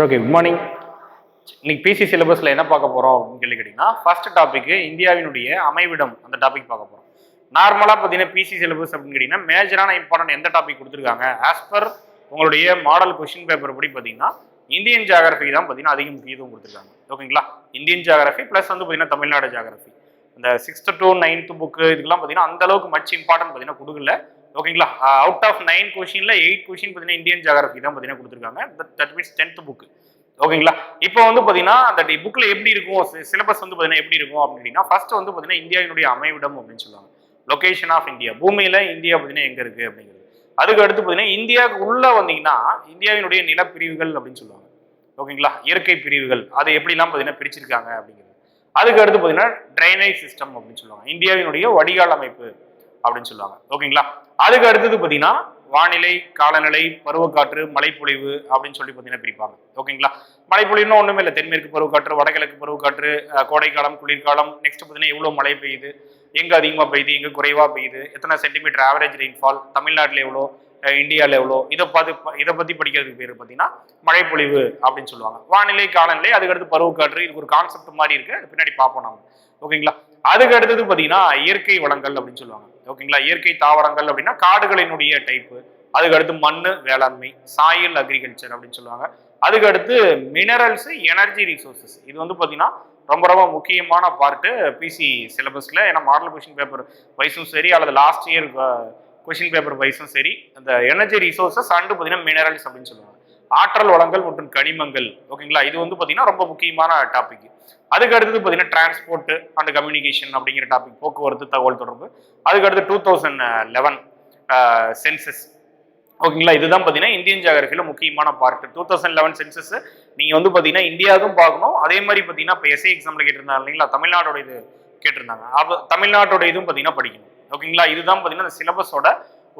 சரி okay good morning இன்னைக்கு PC சிலபஸில் என்ன பார்க்க போகிறோம் அப்படின்னு கேள்வி கேட்டிங்கன்னா ஃபர்ஸ்ட் டாபிக் இந்தியாவினுடைய அமைவிடம் அந்த டாபிக் பார்க்க போகிறோம் நார்மலாக பார்த்தீங்கன்னா பிசி சிலபஸ் அப்படின்னு கேட்டிங்கன்னா மேஜரான இம்பார்ட்டன்ட் எந்த டாபிக் கொடுத்துருக்காங்க? ஆஸ் பர் உங்களுடைய மாடல் கொஷின் பேப்பர் படி பார்த்தீங்கன்னா இந்தியன் ஜியாகிரபி தான் பார்த்தீங்கன்னா அதிக முக்கியத்துவம் கொடுத்துருக்காங்க. ஓகேங்களா இந்தியன் ஜியாகிரபி ப்ளஸ் வந்து பார்த்தீங்கன்னா தமிழ்நாடு ஜியாகிரபி இந்த சிக்ஸ்த் டு நைன்த் புக்கு இதுக்கெல்லாம் பார்த்தீங்கன்னா அந்த அளவுக்கு மச் இம்பார்ட்டன்ட் பார்த்தீங்கன்னா கொடுக்கல. ஓகேங்களா? அவுட் ஆஃப் நைன் கொஷின்ல எயிட் கொஷின் பார்த்தீங்கன்னா இந்தியன் ஜாகிரபி தான் பார்த்தீங்கன்னா கொடுத்துருக்காங்க. தட் மீன்ஸ் டென்த் புக்கு ஓகேங்களா? இப்போ வந்து பார்த்தீங்கன்னா அந்த புக்கில் எப்படி இருக்கும்? சிலபஸ் வந்து பார்த்தீங்கன்னா எப்படி இருக்கும் அப்படின்னா ஃபர்ஸ்ட் வந்து பார்த்தீங்கன்னா இந்தியாவினுடைய அமைவிடம் அப்படின்னு சொல்லுவாங்க. லொகேஷன் ஆஃப் இந்தியா பூமியில் இந்தியா பார்த்தீங்கன்னா எங்கே இருக்குது அப்படிங்கிறது. அதுக்கு அடுத்து பார்த்தீங்கன்னா இந்தியாவுக்கு உள்ளே வந்தீங்கன்னா இந்தியாவினுடைய நிலப்பிரிவுகள் அப்படின்னு சொல்லுவாங்க. ஓகேங்களா? இயற்கை பிரிவுகள். அது எப்படிலாம் பார்த்தீங்கன்னா பிரிச்சிருக்காங்க அப்படிங்கிறது. அதுக்கு அடுத்து பார்த்தீங்கன்னா ட்ரைனேஜ் சிஸ்டம் அப்படின்னு சொல்லுவாங்க. இந்தியாவினுடைய வடிகால் அமைப்பு. அப்படின்னு சொல்லுவாங்க. ஓகேங்களா? அதுக்கு அடுத்தது பார்த்தீங்கன்னா வானிலை காலநிலை பருவக்காற்று மழைப்பொழிவு அப்படின்னு சொல்லி பார்த்தீங்கன்னா பிரிப்பாங்க. ஓகேங்களா? மழைப்பொழிவுன்னு ஒன்றுமே இல்லை. தென்மேற்கு பருவக்காற்று வடகிழக்கு பருவக்காற்று கோடைக்காலம் குளிர்காலம் நெக்ஸ்ட் பார்த்தீங்கன்னா எவ்வளோ மழை பெய்யுது எங்கே அதிகமாக பெய்யுது எங்கே குறைவாக பெய்யுது எத்தனை சென்டிமீட்டர் ஆவரேஜ் ரெயின்ஃபால் தமிழ்நாட்டில் எவ்வளோ இந்தியாவில் எவ்வளோ இதை பார்த்து இதை பற்றி படிக்கிறதுக்கு பேர் பார்த்தீங்கன்னா மழைப்பொழிவு அப்படின்னு சொல்லுவாங்க. வானிலை காலநிலை அதுக்கடுத்து பருவக்காற்று இதுக்கு ஒரு கான்செப்ட் மாதிரி இருக்குது அது பின்னாடி பார்ப்போம் நம்ம ஓகேங்களா? அதுக்கு அடுத்தது பார்த்தீங்கன்னா இயற்கை வளங்கள் அப்படின்னு சொல்லுவாங்க. ஓகேங்களா? இயற்கை தாவரங்கள் அப்படின்னா காடுகளினுடைய டைப்பு அதுக்கடுத்து மண் வேளாண்மை சாயில் அக்ரிகல்ச்சர் அப்படின்னு சொல்லுவாங்க. அதுக்கடுத்து மினரல்ஸ் எனர்ஜி ரிசோர்சஸ் இது வந்து பார்த்தீங்கன்னா ரொம்ப ரொம்ப முக்கியமான பார்ட்டு பிசி சிலபஸில் ஏன்னா மாடல் கொஷின் பேப்பர் வைஸும் சரி அல்லது லாஸ்ட் இயர் கொஷின் பேப்பர் வைஸும் சரி. அந்த எனர்ஜி ரிசோர்சஸ் அண்டு பார்த்தீங்கன்னா மினரல்ஸ் அப்படின்னு சொல்லுவாங்க. ஆற்றல் வளங்கள் மற்றும் கனிமங்கள். ஓகேங்களா? இது வந்து பார்த்தீங்கன்னா ரொம்ப முக்கியமான டாபிக் அதுக்கு அடுத்தது பார்த்தீங்கன்னா டிரான்ஸ்போர்ட் அண்ட் கம்யூனிகேஷன் அப்படிங்கிற டாபிக் போக்குவரத்து தகவல் தொடர்பு. அதுக்கு அடுத்து டூ தௌசண்ட் லெவன் சென்சஸ் ஓகேங்களா? இதுதான் பார்த்தீங்கன்னா இந்தியன் ஜாகிரபியில் முக்கியமான part two thousand eleven census நீங்கள் வந்து பார்த்தீங்கன்னா இந்தியாவுக்கும் பார்க்கணும். அதே மாதிரி பார்த்தீங்கன்னா இப்போ எஸ்ஐ எக்ஸாமில் கேட்டிருந்தாங்க இல்லைங்களா? தமிழ்நாடோட இது கேட்டிருந்தாங்க. அப்போ தமிழ்நாட்டோட இதுவும் பார்த்தீங்கன்னா படிக்கணும். ஓகேங்களா? இதுதான் பார்த்தீங்கன்னா அந்த சிலபஸோட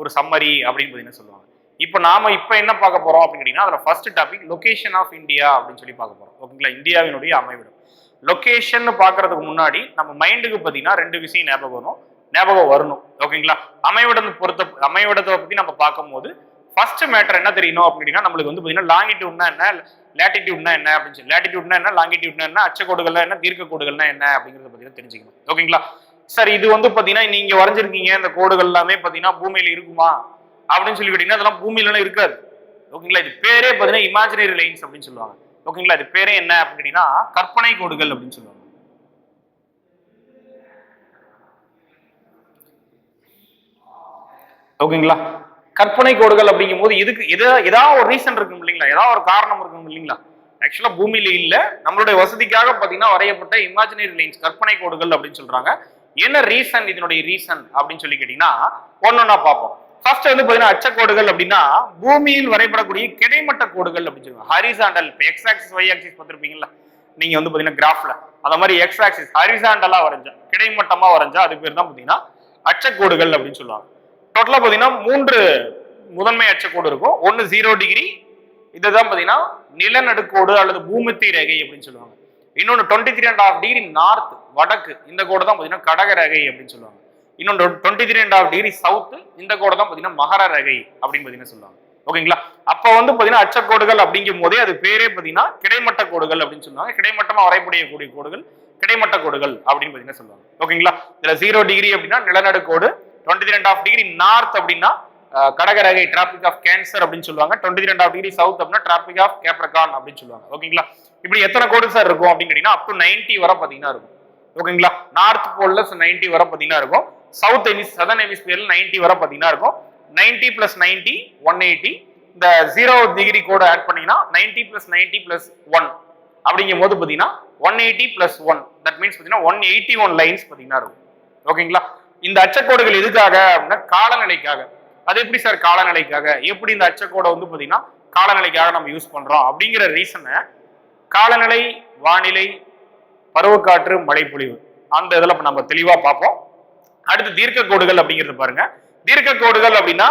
ஒரு சம்மரி அப்படின்னு பார்த்தீங்கன்னா சொல்லுவாங்க. இப்போ நாம இப்போ என்ன பார்க்க போறோம் அப்படின்னு அதில் first topic location of India அப்படின்னு சொல்லி பார்க்க போறோம். ஓகேங்களா இந்தியாவினுடைய அமைவிடம். லொகேஷன் பார்க்கறதுக்கு முன்னாடி நம்ம மைண்டுக்கு பார்த்தீங்கன்னா ரெண்டு விஷயம் ஞாபகம் வரும். ஞாபகம் வரணும். ஓகேங்களா அமைவிடம் பொறுத்த அமைவிடத்தை பத்தி நம்ம பார்க்கும்போது ஃபர்ஸ்ட் மேட்டர் என்ன தெரியணும் அப்படின்னா நம்மளுக்கு வந்து பார்த்தீங்கன்னா லாங்கிடியூட்னா என்ன? லேட்டிடியூட்னா என்ன? அப்படின்னு சொல்லி. லேட்டிடியூட்னா என்ன? லாங்கிடியூட்னா என்ன? அச்சக்கோடுகள்னா என்ன? தீர்க்க கோடுகள்னா என்ன? அப்படிங்கிறத பார்த்தீங்கன்னா தெரிஞ்சுக்கணும். ஓகேங்களா சார் இது வந்து பார்த்தீங்கன்னா நீங்க வரைஞ்சிருக்கீங்க இந்த கோடுகள் எல்லாமே பார்த்தீங்கன்னா பூமியில இருக்குமா? அப்படின்னு சொல்லி கேட்டீங்கன்னா அதெல்லாம் பூமியில இருக்காது. ஓகேங்களா இது பேரே பார்த்தீங்கன்னா இமேஜினரி லைன்ஸ் அப்படின்னு சொல்லுவாங்க. ஓகேங்களா இது பேரே என்ன அப்படின்னு கேட்டீங்கன்னா கற்பனை கோடுகள் அப்படின்னு சொல்லுவாங்க. ஓகேங்களா கற்பனை கோடுகள் அப்படிங்கும் போது இதுக்கு எதா ஏதாவது ஒரு ரீசன் இருக்கும் இல்லைங்களா? ஏதாவது ஒரு காரணம் இருக்கும் இல்லைங்களா? ஆக்சுவலா பூமியில இல்லை. நம்மளுடைய வசதிக்காக பார்த்தீங்கன்னா வரையப்பட்ட இமேஜினரி லைன்ஸ் கற்பனை கோடுகள் அப்படின்னு சொல்றாங்க. என்ன ரீசன் இதனுடைய ரீசன் அப்படின்னு சொல்லி கேட்டீங்கன்னா ஒன்னொன்னா பார்ப்போம். ஃபர்ஸ்ட் வந்து பாத்தீங்கன்னா அச்சக்கோடுகள் அப்படின்னா பூமியில் வரைபடக்கூடிய கிடைமட்ட கோடுகள் அப்படின்னு சொல்லுவாங்க. ஹரிசாண்டல் இப்போ எக்ஸ் ஆக்சிஸ் ஒய் ஆக்சிஸ் பார்த்துருப்பீங்களா நீங்க வந்து பாத்தீங்கன்னா கிராஃப்ல அந்த மாதிரி எக்ஸ் ஆக்சிஸ் ஹரிசாண்டலா வரைஞ்சா கிடைமட்டமா வரைஞ்சா அது பேர் தான் பாத்தீங்கன்னா அச்சக்கோடுகள் அப்படின்னு சொல்லுவாங்க. டோட்டலா பாத்தீங்கன்னா மூன்று முதன்மை அச்சக்கோடு இருக்கும். ஒன்னு ஜீரோ டிகிரி இதுதான் பாத்தீங்கன்னா நிலநடுக்கோடு அல்லது பூமித்தி ரேகை அப்படின்னு சொல்லுவாங்க. இன்னொன்னு twenty three and half degree north வடக்கு. இந்த கோடு தான் பாத்தீங்கன்னா கடக ரேகை அப்படின்னு சொல்லுவாங்க. இன்னொன்று twenty three and half degree south இந்த கோடு தான் பார்த்தீங்கன்னா மகர ரகை அப்படின்னு பார்த்தீங்கன்னா சொல்லுவாங்க. ஓகேங்களா? அப்போ வந்து பார்த்தீங்கன்னா அச்சக்கோடுகள் அப்படிங்கும் போதே அது பேரே பார்த்தீங்கன்னா கிடைமட்ட கோடுகள் அப்படின்னு சொல்லுவாங்க. கிடைமட்டமா வரைபடக்கூடிய கோடுகள் கிடைமட்ட கோடுகள் அப்படின்னு பார்த்தீங்கன்னா சொல்லுவாங்க. ஓகேங்களா? இதில் ஜீரோ டிகிரி அப்படின்னா நிலநடுக்கோடு twenty three and half degree north அப்படின்னா கடக கடகரகை டிராபிக் ஆஃப் கேன்சர் அப்படின்னு சொல்லுவாங்க. Twenty three and half degree south அப்படின்னா டிராபிக் ஆஃப் கேப்ரகான் அப்படின்னு சொல்லுவாங்க. ஓகேங்களா? இப்படி எத்தனை கோடு சார் இருக்கும் அப்படின்னு கேட்டீங்கன்னா அப் டு நைன்டி வர பார்த்தீங்கன்னா இருக்கும். ஓகேங்களா? நார்த் போல்ல நைன்டி வர பார்த்தீங்கன்னா இருக்கும். சவுத் ஹெமிஸ் சதன் ஹெமிஸ்பியர்ல நைன்டி வர பார்த்தீங்கன்னா இருக்கும். Ninety plus ninety one eighty இந்த ஜீரோ டிகிரி கோடு ஆட் பண்ணீங்கன்னா ninety plus ninety plus one அப்படிங்கும் போது பார்த்தீங்கன்னா one eighty plus one that means பார்த்தீங்கன்னா ஒன் எயிட்டி ஒன் லைன்ஸ் பார்த்தீங்கன்னா இருக்கும். ஓகேங்களா? இந்த அச்சக்கோடுகள் எதுக்காக அப்படின்னா காலநிலைக்காக. அது எப்படி சார் காலநிலைக்காக? எப்படி இந்த அச்சக்கோடை வந்து பார்த்தீங்கன்னா காலநிலைக்காக நம்ம யூஸ் பண்ணுறோம் அப்படிங்கிற ரீசனை காலநிலை வானிலை பருவக்காற்று மழைப்பொழிவு. அந்த இதில் இப்போ நம்ம தெளிவாக பார்ப்போம். அடுத்து தீர்க்க கோடுகள் அப்படிங்கிறது பாருங்க. தீர்க்க கோடுகள் அப்படின்னா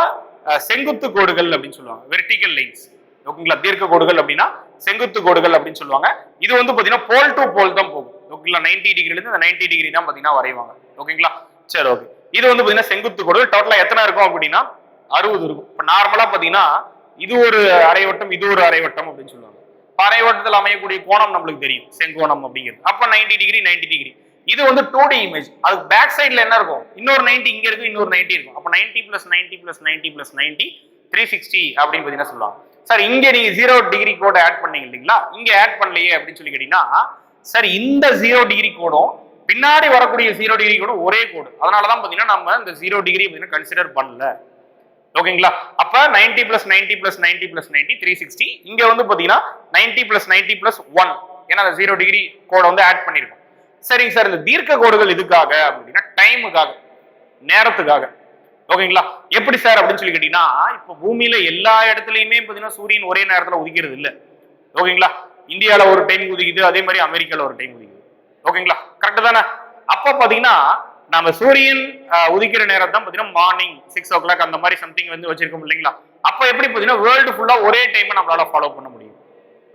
செங்குத்து கோடுகள் அப்படின்னு சொல்லுவாங்க. வெர்டிகல் லைன்ஸ் ஓகேங்களா? தீர்க்க கோடுகள் அப்படின்னா செங்குத்து கோடுகள் அப்படின்னு சொல்லுவாங்க. இது வந்து பாத்தீங்கன்னா போல் டு போல் தான் போகும். ஓகேங்களா? நைன்டி டிகிரிலேருந்து அந்த நைன்டி டிகிரி தான் பாத்தீங்கன்னா வரைவாங்க. ஓகேங்களா? சரி ஓகே இது வந்து பாத்தீங்கன்னா செங்குத்து கோடுகள் டோட்டலா எத்தனை இருக்கும் அப்படின்னா அறுபது இருக்கும். இப்ப நார்மலா பாத்தீங்கன்னா இது ஒரு அரைவட்டம் இது ஒரு அரைவட்டம் அப்படின்னு சொல்லுவாங்க. அரைவட்டத்தில் அமையக்கூடிய கோணம் நம்மளுக்கு தெரியும். செங்கோணம் அப்படிங்கிறது. அப்ப 90 டிகிரி 90 டிகிரி இது வந்து டூ டி இமேஜ் அதுக்கு பேக் சைடில் என்ன இருக்கும்? இன்னொரு நைன்டி இங்கே இருக்கும் இன்னொரு 90 இருக்கும். அப்போ ninety plus ninety plus ninety plus ninety three sixty அப்படின்னு பார்த்தீங்கன்னா சொல்லுவாங்க சார் இங்கே நீங்கள் ஜீரோ டிகிரி கோடை ஆட் பண்ணீங்க இல்லைங்களா? இங்கே ஆட் பண்ணலையே அப்படின்னு சொல்லி கேட்டிங்கன்னா சார் இந்த ஜீரோ டிகிரி கோடும் பின்னாடி வரக்கூடிய ஜீரோ டிகிரி கோடும் ஒரே கோடு அதனாலதான் பார்த்தீங்கன்னா நம்ம இந்த ஜீரோ டிகிரி பார்த்தீங்கன்னா கன்சிடர் பண்ணல. ஓகேங்களா? அப்ப 90 plus ninety plus ninety plus ninety three sixty இங்க வந்து பாத்தீங்கன்னா 90 பிளஸ் நைன்டி பிளஸ் ஒன் ஏன்னா அந்த ஜீரோ டிகிரி கோடை வந்து ஆட் பண்ணிருக்கோம். சரிங்க சார் இந்த தீர்க்க கோடுகள் இதுக்காக அப்படின்னா டைமுக்காக நேரத்துக்காக. ஓகேங்களா? எப்படி சார் அப்படின்னு சொல்லி கேட்டீங்கன்னா இப்போ பூமியில எல்லா இடத்துலயுமே பாத்தீங்கன்னா சூரியன் ஒரே நேரத்துல உதிக்கிறது இல்ல. ஓகேங்களா? இந்தியால ஒரு டைம் உதிக்குது அதே மாதிரி அமெரிக்கால ஒரு டைம் உதிக்குது. ஓகேங்களா? கரெக்ட் தானே? அப்ப பாத்தீங்கன்னா நம்ம சூரியன் உதிக்கிற நேரம் தான் பாத்தீங்கன்னா மார்னிங் சிக்ஸ் ஓ கிளாக் அந்த மாதிரி சம்திங் வந்து வச்சிருக்கோம் இல்லைங்களா? அப்ப எப்படி பாத்தீங்கன்னா வேர்ல்டு ஃபுல்லா ஒரே டைம் நம்மளால ஃபாலோ பண்ண முடியும்.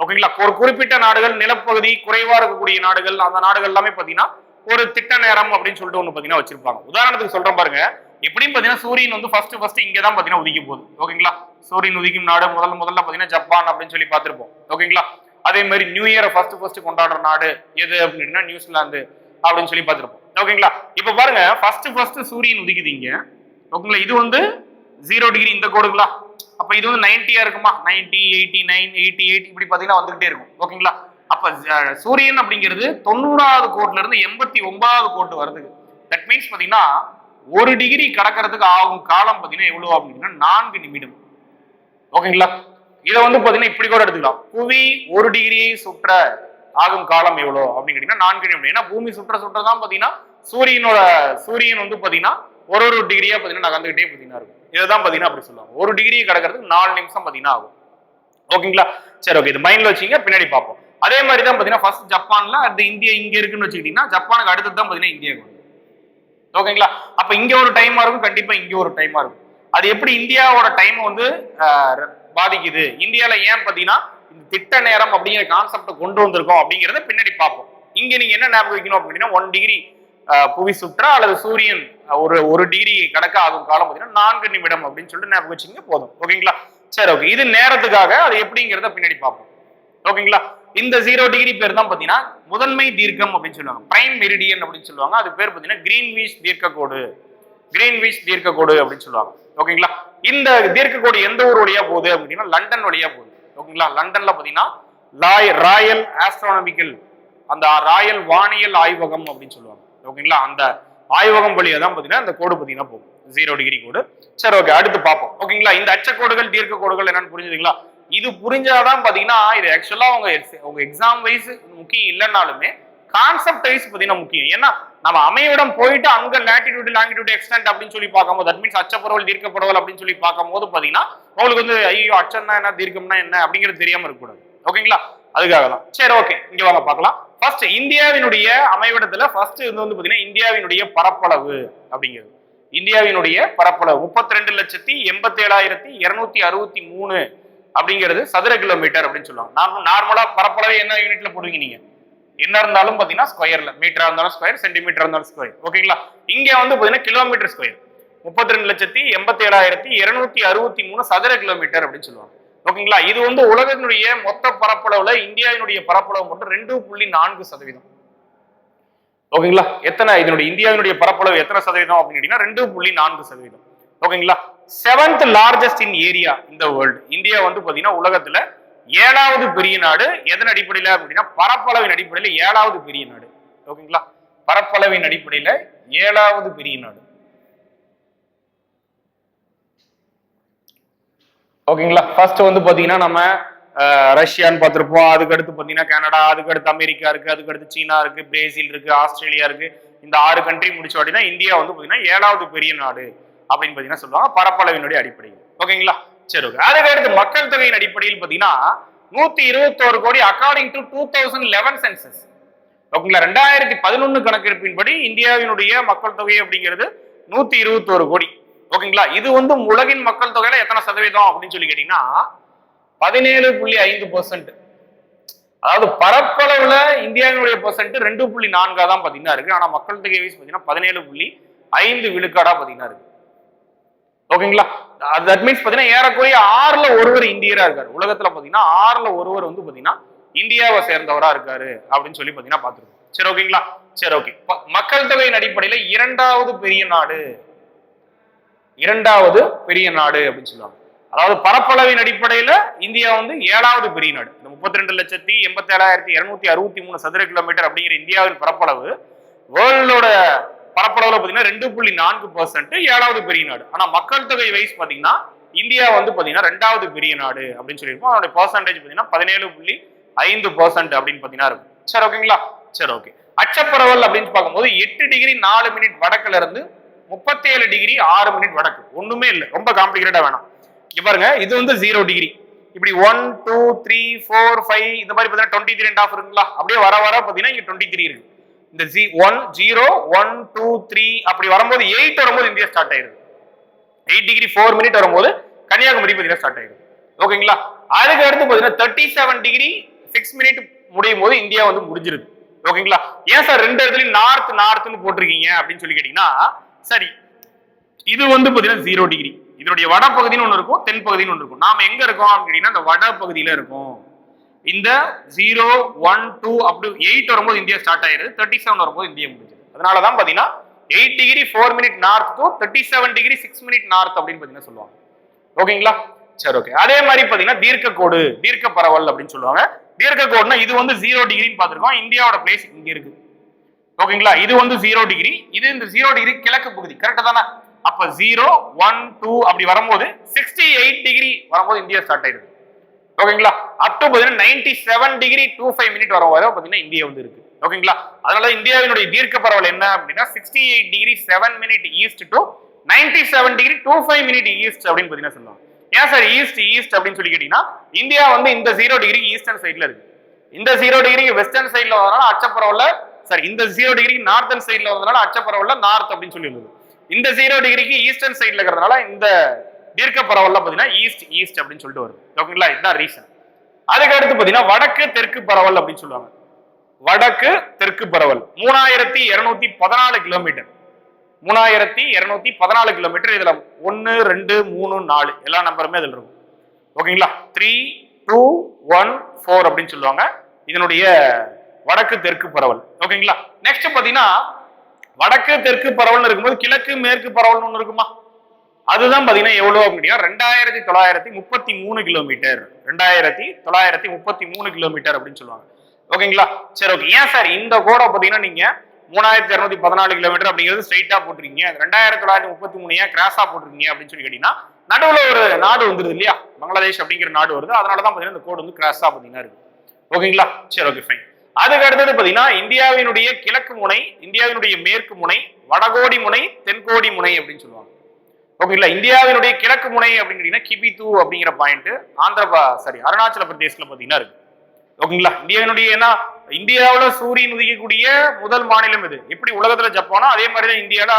ஓகேங்களா? ஒரு குறிப்பிட்ட நாடுகள் நிலப்பகுதி குறைவா இருக்கக்கூடிய நாடுகள் அந்த நாடுகள் எல்லாமே பாத்தீங்கன்னா ஒரு திட்ட நேரம் அப்படின்னு சொல்லிட்டு ஒண்ணு பாத்தீங்கன்னா வச்சிருப்பாங்க. உதாரணத்துக்கு சொல்றேன் பாருங்க. எப்படியும் பாத்தீங்கன்னா சூரியன் வந்து ஃபர்ஸ்ட் ஃபர்ஸ்ட் இங்கே தான் பாத்தீங்கன்னா உதிக்க போகுது. ஓகேங்களா? சூரியன் உதிக்கும் நாடு முதல்ல முதல்ல பாத்தீங்கன்னா ஜப்பான் அப்படின்னு சொல்லி பார்த்துருப்போம். ஓகேங்களா? அதே மாதிரி நியூ இயரை ஃபர்ஸ்ட் ஃபர்ஸ்ட் கொண்டாடுற நாடு எது அப்படின்னா நியூசிலாந்து அப்படின்னு சொல்லி பார்த்துருப்போம். ஓகேங்களா? இப்ப பாருங்க ஃபர்ஸ்ட் ஃபர்ஸ்ட் சூரியன் உதிக்குது இங்க. ஓகேங்களா? இது வந்து ஜீரோ டிகிரி இந்த கோடுங்களா? அப்ப இது வந்து நைன்டியா இருக்குமா? Ninety eighty nine eighty eight இப்படி பாத்தீங்கன்னா வந்துகிட்டே இருக்கும். ஓகேங்களா? அப்ப சூரியன் அப்படிங்கிறது தொண்ணூறாவது கோட்ல இருந்து எண்பத்தி ஒன்பதாவது கோட்டு வருது தட் மீன்ஸ் பாத்தீங்கன்னா ஒரு டிகிரி கடக்கிறதுக்கு ஆகும் காலம் பாத்தீங்கன்னா எவ்வளவு அப்படின்னா நான்கு நிமிடம். ஓகேங்களா? இதை வந்து பாத்தீங்கன்னா இப்படி கூட எடுத்துக்கலாம். புவி ஒரு டிகிரியை சுற்ற ஆகும் காலம் எவ்வளோ அப்படின்னு கேட்டீங்கன்னா நான்கு நிமிடம். ஏன்னா பூமி சுற்ற சுற்ற தான் பாத்தீங்கன்னா சூரியனோட சூரியன் வந்து பாத்தீங்கன்னா ஒரு ஒரு டிகிரியா பாத்தீங்கன்னா நகர்ந்துகிட்டே பாத்தீங்கன்னா இருக்கும். இதுதான் பார்த்தீங்கன்னா அப்படி சொல்லுவாங்க. ஒரு டிகிரி கடக்கிறதுக்கு நாலு நிமிஷம் பாத்தீங்கன்னா ஆகும். ஓகேங்களா சரி ஓகே இது மைண்ட்ல வச்சீங்க பின்னாடி பார்ப்போம். அதே மாதிரி தான் பாத்தீங்கன்னா ஃபர்ஸ்ட் ஜப்பான்ல அது இந்தியா இங்க இருக்குன்னு வச்சுக்கிட்டீங்கன்னா ஜப்பானுக்கு அடுத்தது தான் பாத்தீங்கன்னா இந்தியாவுக்கு வந்து ஓகேங்களா அப்ப இங்க ஒரு டைமா இருக்கும் கண்டிப்பா இங்க ஒரு டைமா இருக்கும். அது எப்படி இந்தியாவோட டைம் வந்து பாதிக்குது? இந்தியாவில் ஏன் பாத்தீங்கன்னா இந்த திட்ட நேரம் அப்படிங்கிற கான்செப்டை கொண்டு வந்திருக்கோம் அப்படிங்கறத பின்னாடி பார்ப்போம். இங்க நீங்க என்ன ஞாபகம் வைக்கணும் அப்படின்னா ஒன் டிகிரி புவி சுற்றா அல்லது சூரியன் ஒரு ஒரு டிகிரி கடக்க ஆகும் காலம் பார்த்தீங்கன்னா நான்கு நிமிடம் அப்படின்னு சொல்லிட்டு ஞாபகம் வச்சுங்க போதும். ஓகேங்களா? சரி ஓகே. இது நேரத்துக்காக அது எப்படிங்கிறத பின்னாடி பார்ப்போம். ஓகேங்களா? இந்த ஜீரோ டிகிரி பேர் தான் பார்த்தீங்கன்னா முதன்மை தீர்க்கம் அப்படின்னு சொல்லுவாங்க. பிரைம் மெரிடியன் அப்படின்னு சொல்லுவாங்க. அது பேர் பார்த்தீங்கன்னா கிரீன்விச் தீர்க்க கோடு கிரீன்விச் தீர்க்க கோடு அப்படின்னு சொல்லுவாங்க. ஓகேங்களா? இந்த தீர்க்க கோடு எந்த ஊர் வழியா போகுது அப்படின்னா லண்டன் வழியா போகுது. ஓகேங்களா? லண்டன்ல பாத்தீங்கன்னா லாய் ராயல் ஆஸ்ட்ரானமிக்கல் அந்த ராயல் வானியல் ஆய்வகம் அப்படின்னு சொல்லுவாங்க. ஓகேங்களா? அந்த ஆய்வகம் வழியை தான் பார்த்தீங்கன்னா அந்த கோடு பார்த்தீங்கன்னா போகும். ஜீரோ டிகிரி கோடு சரி ஓகே அடுத்து பார்ப்போம். ஓகேங்களா இந்த அச்சக்கோடுகள் தீர்க்க கோடுகள் என்னன்னு புரிஞ்சுதுங்களா? இது புரிஞ்சாதான் பார்த்தீங்கன்னா இது ஆக்சுவலா உங்க உங்க எக்ஸாம் வைஸ் முக்கியம் இல்லைன்னாலுமே கான்செப்ட் வைஸ் பாத்தீங்கன்னா முக்கியம். ஏன்னா நம்ம அமைவிடம் போயிட்டு அங்க லேட்டிடியூட் லாங்கிடியூட் எக்ஸ்டென்ட் அப்படின்னு சொல்லி பார்க்கும்போது தட் மீன்ஸ் அச்சப்பரவல் தீர்க்கப்படவல் அப்படின்னு சொல்லி பார்க்கும்போது பார்த்தீங்கன்னா உங்களுக்கு வந்து ஐயோ அச்சம்னா என்ன தீர்க்கம்னா என்ன அப்படிங்கிறது தெரியாம இருக்கக்கூடாது. ஓகேங்களா அதுக்காக தான் சரி ஓகே இங்க வாங்க பார்க்கலாம். ஃபர்ஸ்ட் இந்தியாவினுடைய அமைவிடத்துல ஃபர்ஸ்ட் இது வந்து பாத்தீங்கன்னா இந்தியாவினுடைய பரப்பளவு அப்படிங்கிறது. இந்தியாவினுடைய பரப்பளவு முப்பத்தி ரெண்டு லட்சத்தி எண்பத்தி ஏழாயிரத்தி இருநூத்தி அறுபத்தி மூணு அப்படிங்கிறது சதுர கிலோமீட்டர் அப்படின்னு சொல்லுவாங்க. நார்மல் நார்மலா பரப்பளவு என்ன யூனிட்ல போடுவீங்க நீங்க? என்ன இருந்தாலும் பாத்தீங்கன்னா ஸ்கொயர்ல மீட்டரா இருந்தாலும் ஸ்கொயர் சென்டிமீட்டர் இருந்தாலும் ஸ்கொயர் ஓகேங்களா இங்க வந்து பாத்தீங்கன்னா கிலோமீட்டர் ஸ்கொயர் முப்பத்தி ரெண்டு லட்சத்தி எண்பத்தி ஏழாயிரத்தி இருநூத்தி அறுபத்தி மூணு சதுர கிலோமீட்டர் அப்படின்னு சொல்லுவாங்க. ஓகேங்களா? இது வந்து உலகத்தினுடைய மொத்த பரப்பளவுல இந்தியாவினுடைய பரப்பளவு மட்டும் ரெண்டு புள்ளி நான்கு சதவீதம். ஓகேங்களா? எத்தனை? இதனுடைய இந்தியாவினுடைய பரப்பளவு எத்தனை சதவீதம் அப்படின்னு ரெண்டு புள்ளி நான்கு சதவீதம். ஓகேங்களா? செவன்த் லார்ஜஸ்ட் இன் ஏரியா இந்த வேர்ல்டு இந்தியா வந்து பாத்தீங்கன்னா உலகத்துல ஏழாவது பெரிய நாடு. எதன் அடிப்படையில அப்படின்னா பரப்பளவின் அடிப்படையில ஏழாவது பெரிய நாடு. ஓகேங்களா? பரப்பளவின் அடிப்படையில ஏழாவது பெரிய நாடு. ஓகேங்களா? ஃபர்ஸ்ட் வந்து பாத்தீங்கன்னா நம்ம ரஷ்யான்னு பார்த்துருப்போம் அதுக்கடுத்து பார்த்தீங்கன்னா கனடா அதுக்கடுத்து அமெரிக்கா இருக்கு அதுக்கடுத்து சீனா இருக்கு பிரேசில் இருக்கு ஆஸ்திரேலியா இருக்கு. இந்த ஆறு கண்ட்ரி முடிச்ச அப்படின்னா இந்தியா வந்து பார்த்தீங்கன்னா ஏழாவது பெரிய நாடு அப்படின்னு பார்த்தீங்கன்னா சொல்லுவாங்க. பரப்பளவினுடைய அடிப்படையில். ஓகேங்களா? சரி ஓகே. அதுக்கடுத்து மக்கள் தொகையின் அடிப்படையில் பார்த்தீங்கன்னா நூத்தி இருபத்தோரு crore according to two thousand eleven census ஓகேங்களா? ரெண்டாயிரத்தி பதினொன்று கணக்கெடுப்பின்படி இந்தியாவினுடைய மக்கள் தொகை அப்படிங்கிறது நூத்தி இருபத்தோரு கோடி. ஓகேங்களா? இது வந்து உலகின் மக்கள் தொகையில எத்தனை சதவீதம் அப்படின்னு சொல்லி கேட்டீங்கன்னா பதினேழு புள்ளி ஐந்து பர்சன்ட் அதாவது பரப்பளவுல இந்தியாவினுடைய பர்சன்ட் ரெண்டு புள்ளி நான்கா தான் பாத்தீங்கன்னா இருக்கு. ஆனா மக்கள் தொகை வைஸ் பாத்தீங்கன்னா பதினேழு புள்ளி ஐந்து விழுக்காடா பாத்தீங்கன்னா இருக்கு. ஓகேங்களா? தட் மீன்ஸ் பாத்தீங்கன்னா ஏறக்குறைய ஆறுல ஒருவர் இந்தியரா இருக்காரு. உலகத்துல பாத்தீங்கன்னா ஆறுல ஒருவர் வந்து பாத்தீங்கன்னா இந்தியாவை சேர்ந்தவரா இருக்காரு அப்படின்னு சொல்லி பாத்தீங்கன்னா பாத்துருக்கோம். சரி ஓகேங்களா? சரி ஓகே. மக்கள் தொகையின் அடிப்படையில இரண்டாவது பெரிய நாடு இரண்டாவது பெரிய நாடு அப்படின்னு சொல்லுவாங்க. அதாவது பரப்பளவின் அடிப்படையில இந்தியா வந்து ஏழாவது பெரிய நாடு. இந்த முப்பத்தி ரெண்டு லட்சத்தி எண்பத்தி ஏழாயிரத்தி இருநூத்தி அறுபத்தி மூணு சதுர கிலோமீட்டர் அப்படிங்கிற இந்தியாவின் பரப்பளவு வேர்ல்டோட பரப்பளவுல பாத்தீங்கன்னா ரெண்டு புள்ளி நான்கு பர்சன்ட் ஏழாவது பெரிய நாடு. ஆனா மக்கள் தொகை வைஸ் பாத்தீங்கன்னா இந்தியா வந்து பாத்தீங்கன்னா ரெண்டாவது பெரிய நாடு அப்படின்னு சொல்லியிருக்கோம். அதோட பர்சன்டேஜ் பாத்தீங்கன்னா பதினேழு புள்ளி ஐந்து பர்சன்ட் அப்படின்னு பாத்தீங்கன்னா இருக்கும். சரி ஓகேங்களா சரி ஓகே அச்சப்பரவல் அப்படின்னு பார்க்கும்போது எட்டு டிகிரி நாலு மினிட் வடக்குல இருந்து முப்பத்தி ஏழு டிகிரி ஆறு மினிட் வடக்கு. ஒண்ணுமே இல்லை. ரொம்ப காம்ப்ளிகேட்டடா வேணாம். இங்க பாருங்க இது வந்து ஜீரோ டிகிரி இப்படி one two three four five இந்த மாதிரி பார்த்தீங்கன்னா டுவெண்ட்டி த்ரீ அண்ட் ஆஃப் இருக்குங்களா? அப்படியே வர வர பார்த்தீங்கன்னா இங்க டுவெண்ட்டி த்ரீ இருக்கு. இந்த G one zero one two three அப்படி வரும்போது எயிட் வரும்போது இந்தியா ஸ்டார்ட் ஆயிருது எயிட் டிகிரி ஃபோர் மினிட் வரும்போது கன்னியாகுமரி பார்த்தீங்கன்னா ஸ்டார்ட் ஆயிருது ஓகேங்களா? அதுக்கு அடுத்து பார்த்தீங்கன்னா thirty seven degree six minute முடியும் போது இந்தியா வந்து முடிஞ்சிருது. ஓகேங்களா? ஏன் சார் ரெண்டு இடத்துலயும் நார்த் நார்த்னு போட்டிருக்கீங்க அப்படின்னு சொல்லி கேட்டீங்கன்னா சரி. இது வந்து பாத்தீங்கன்னா ஜீரோ டிகிரி இதனுடைய வட பகுதின்னு ஒன்று இருக்கும் தென் பகுதின்னு ஒன்று இருக்கும். நாம எங்க இருக்கோம் அப்படின்னு கேட்டீங்கன்னா இந்த வட பகுதியில இருக்கும். இந்த ஜீரோ ஒன் டூ அப்படி எயிட் வரும்போது இந்தியா ஸ்டார்ட் ஆயிருது தேர்ட்டி செவன் வரும்போது இந்தியா முடிஞ்சது அதனாலதான் பாத்தீங்கன்னா eight degree four minute north to thirty seven degree six minute north அப்படின்னு பாத்தீங்கன்னா சொல்லுவாங்க. ஓகேங்களா? சரி ஓகே அதே மாதிரி பாத்தீங்கன்னா தீர்க்க கோடு தீர்க்க பரவல் அப்படின்னு சொல்லுவாங்க. தீர்க்க கோடுனா இது வந்து ஜீரோ டிகிரின்னு பார்த்துருக்கோம் இந்தியாவோட பிளேஸ் இங்க இருக்கு. ஓகேங்களா? இது வந்து ஜீரோ டிகிரி இது இந்த ஜீரோ டிகிரி கிழக்கு பகுதி. கரெக்டா தானே? அப்ப ஜீரோ ஒன் டூ அப்படி வரும்போது சிக்ஸ்டி எயிட் டிகிரி வரும்போது இந்தியா ஸ்டார்ட் ஆயிடுது. ஓகேங்களா? அப் டு பாத்தீங்கன்னா ninety seven degree two five minute வரும்போது பாத்தீங்கன்னா இந்தியா வந்து இருக்கு. ஓகேங்களா? அதனால இந்தியாவினுடைய தீர்க்க பரவல் என்ன அப்படின்னா sixty eight degree seven minute east to ninety seven degree two five minute east அப்படின்னு பாத்தீங்கன்னா சொல்லுவாங்க. ஏன் சார் ஈஸ்ட் ஈஸ்ட் அப்படின்னு சொல்லி கேட்டீங்கன்னா இந்தியா வந்து இந்த ஜீரோ டிகிரி ஈஸ்டர்ன் சைட்ல இருக்கு. இந்த ஜீரோ டிகிரி வெஸ்டர்ன் சைட்ல வரதுனால அச்சப்பரவல்ல சாரி இந்த ஜீரோ டிகிரி நார்த்தன் சைட்ல வந்ததுனால அச்சப்பரவல்ல நார்த் அப்படின்னு சொல்லி இருந்தது இந்த ஜீரோ டிகிரிக்கு ஈஸ்டர்ன் சைட்ல இருக்கிறதுனால இந்த தீர்க்க பரவல்ல பார்த்தீங்கன்னா ஈஸ்ட் ஈஸ்ட் அப்படின்னு சொல்லிட்டு வருது. ஓகேங்களா? இதுதான் ரீசன் அதுக்கு அடுத்து பாத்தீங்கன்னா வடக்கு தெற்கு பரவல் அப்படின்னு சொல்லுவாங்க. வடக்கு தெற்கு பரவல். மூணாயிரத்தி இருநூத்தி பதினாலு கிலோமீட்டர் மூணாயிரத்தி இருநூத்தி பதினாலு கிலோமீட்டர் இதுல ஒன்னு ரெண்டு மூணு நாலு எல்லா நம்பருமே இதில் இருக்கும். ஓகேங்களா? த்ரீ டூ ஒன் ஃபோர் அப்படின்னு சொல்லுவாங்க. இதனுடைய வடக்கு தெற்கு பரவல். ஓகேங்களா நெக்ஸ்ட் பாத்தீங்கன்னா வடக்கு தெற்கு பரவல்னு இருக்கும்போது கிழக்கு மேற்கு பரவல்னு ஒண்ணு இருக்குமா? அதுதான் பாத்தீங்கன்னா எவ்வளவு அப்படின்னா ரெண்டாயிரத்தி தொள்ளாயிரத்தி முப்பத்தி மூணு கிலோமீட்டர் ரெண்டாயிரத்தி தொள்ளாயிரத்தி முப்பத்தி மூணு கிலோமீட்டர் அப்படின்னு சொல்லுவாங்க. ஓகேங்களா சரி ஓகே ஏன் சார் இந்த கோடை பாத்தீங்கன்னா நீங்க மூணாயிரத்தி இரநூத்தி பதினாலு கிலோமீட்டர் அப்படிங்கிறது ஸ்ட்ரைட்டா போட்டிருக்கீங்க. ரெண்டாயிரத்தி தொள்ளாயிரத்தி முப்பத்தி மூணு ஏன் கிராஸா போட்டிருக்கீங்க அப்படின்னு சொல்லி கேட்டீங்கன்னா நடுவுல ஒரு நாடு வந்துருது இல்லையா? பங்களாதேஷ் அப்படிங்கிற நாடு வருது. அதனாலதான் பாத்தீங்கன்னா இந்த கோடு வந்து கிராஸா பாத்தீங்கன்னா இருக்கு. ஓகேங்களா சரி ஓகே ஃபைன் அதுக்கு அடுத்தது பார்த்தீங்கன்னா இந்தியாவினுடைய கிழக்கு முனை இந்தியாவினுடைய மேற்கு முனை வடகோடி முனை தென்கோடி முனை அப்படின்னு சொல்லுவாங்க. ஓகேங்களா இந்தியாவினுடைய கிழக்கு முனை அப்படின்னு கிபி தூ அப்படிங்கிற பாயிண்ட் ஆந்திரபா சாரி அருணாச்சல பிரதேசத்துல பாத்தீங்கன்னா இருக்கு. ஓகேங்களா இந்தியாவினுடைய ஏன்னா இந்தியாவுல சூரியன் உதிக்கக்கூடிய முதல் மாநிலம் இது எப்படி உலகத்துல ஜப்பானோ அதே மாதிரி தான் இந்தியாவில்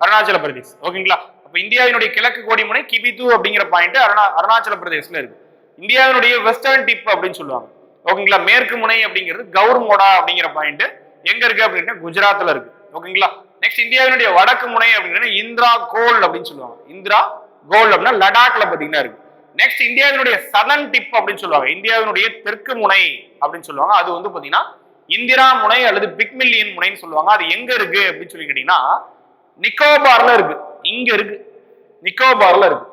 அருணாச்சல பிரதேஷ் ஓகேங்களா அப்ப இந்தியாவினுடைய கிழக்கு கோடி முனை கிபித்து அப்படிங்கிற பாயிண்ட் அருணா அருணாச்சல பிரதேசல இருக்கு. இந்தியாவினுடைய வெஸ்டர்ன் டிப் அப்படின்னு சொல்லுவாங்க. ஓகேங்களா? மேற்கு முனை அப்படிங்கிறது கௌர்மோடா அப்படிங்கிற பாயிண்ட் எங்க இருக்கு அப்படின்னா குஜராத்ல இருக்கு. ஓகேங்களா? நெக்ஸ்ட் இந்தியாவினுடைய வடக்கு முனை அப்படின்னா இந்திரா கோல் அப்படின்னு சொல்லுவாங்க. இந்திரா கோல் அப்படின்னா லடாக்ல பாத்தீங்கன்னா இருக்கு. நெக்ஸ்ட் இந்தியாவினுடைய சதன் டிப் அப்படின்னு சொல்லுவாங்க. இந்தியாவினுடைய தெற்கு முனை அப்படின்னு சொல்லுவாங்க. அது வந்து பாத்தீங்கன்னா இந்திரா முனை அல்லது பிக்மில்லியன் முனைன்னு சொல்லுவாங்க. அது எங்க இருக்கு அப்படின்னு சொல்லி கேட்டீங்கன்னா நிக்கோபார்ல இருக்கு. இங்க இருக்கு. நிக்கோபார்ல இருக்கு.